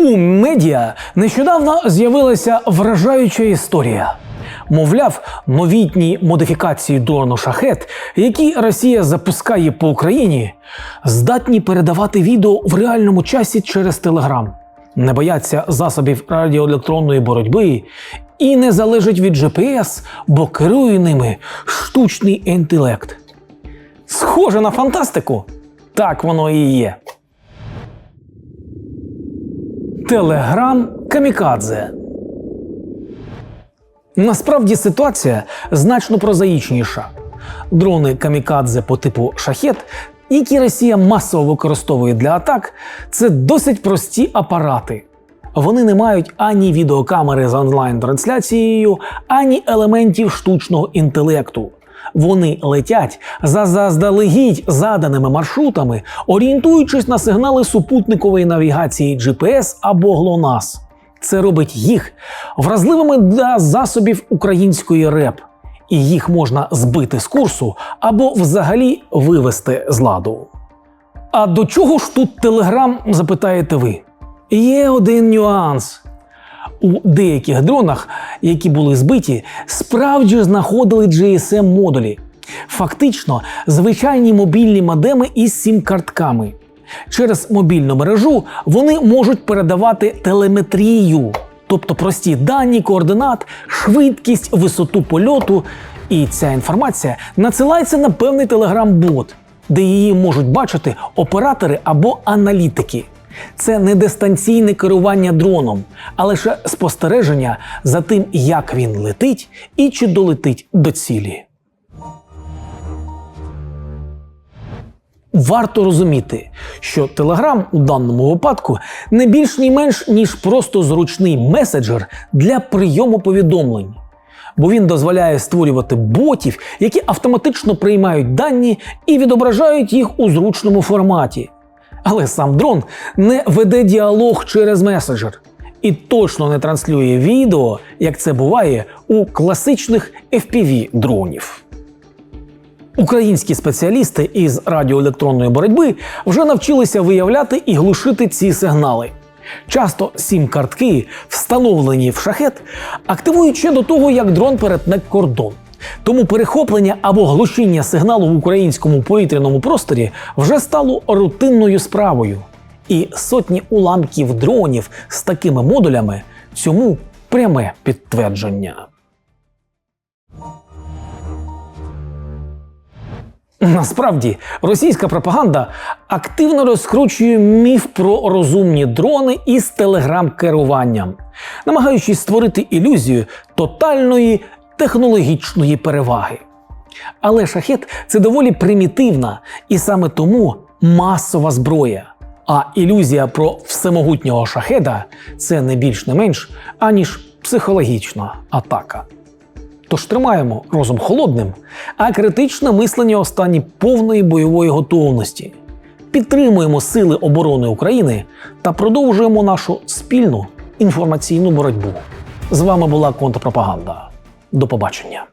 У медіа нещодавно з'явилася вражаюча історія. Мовляв, новітні модифікації дрону шахет, які Росія запускає по Україні, здатні передавати відео в реальному часі через Телеграм, не бояться засобів радіоелектронної боротьби і не залежать від GPS, бо керує ними штучний інтелект. Схоже на фантастику? Так воно і є. Телеграм Камікадзе. Насправді ситуація значно прозаїчніша. Дрони камікадзе по типу шахет, які Росія масово використовує для атак, це досить прості апарати. Вони не мають ані відеокамери з онлайн-трансляцією, ані елементів штучного інтелекту. Вони летять за заздалегідь заданими маршрутами, орієнтуючись на сигнали супутникової навігації GPS або GLONASS. Це робить їх вразливими для засобів української РЕП, і їх можна збити з курсу або взагалі вивести з ладу. А до чого ж тут Телеграм, запитаєте ви? Є один нюанс. У деяких дронах, які були збиті, справді знаходили GSM-модулі. Фактично, звичайні мобільні модеми із сім-картками. Через мобільну мережу вони можуть передавати телеметрію, тобто прості дані координат, швидкість, висоту польоту. І ця інформація надсилається на певний телеграм-бот, де її можуть бачити оператори або аналітики. Це не дистанційне керування дроном, а лише спостереження за тим, як він летить і чи долетить до цілі. Варто розуміти, що Telegram у даному випадку не більш ні менш ніж просто зручний меседжер для прийому повідомлень, бо він дозволяє створювати ботів, які автоматично приймають дані і відображають їх у зручному форматі. Але сам дрон не веде діалог через меседжер і точно не транслює відео, як це буває у класичних FPV дронів. Українські спеціалісти із радіоелектронної боротьби вже навчилися виявляти і глушити ці сигнали. Часто сім-картки, встановлені в шахет, активують ще до того, як дрон перетне кордон. Тому перехоплення або глушіння сигналу в українському повітряному просторі вже стало рутинною справою. І сотні уламків дронів з такими модулями цьому пряме підтвердження. Насправді, російська пропаганда активно розкручує міф про розумні дрони із телеграм-керуванням, намагаючись створити ілюзію тотальної технологічної переваги. Але шахет це доволі примітивна і саме тому масова зброя. А ілюзія про всемогутнього шахеда це не більш не менш, аніж психологічна атака. Тож тримаємо розум холодним, а критичне мислення у стані повної бойової готовності. Підтримуємо Сили оборони України та продовжуємо нашу спільну інформаційну боротьбу. З вами була контрпропаганда. До побачення.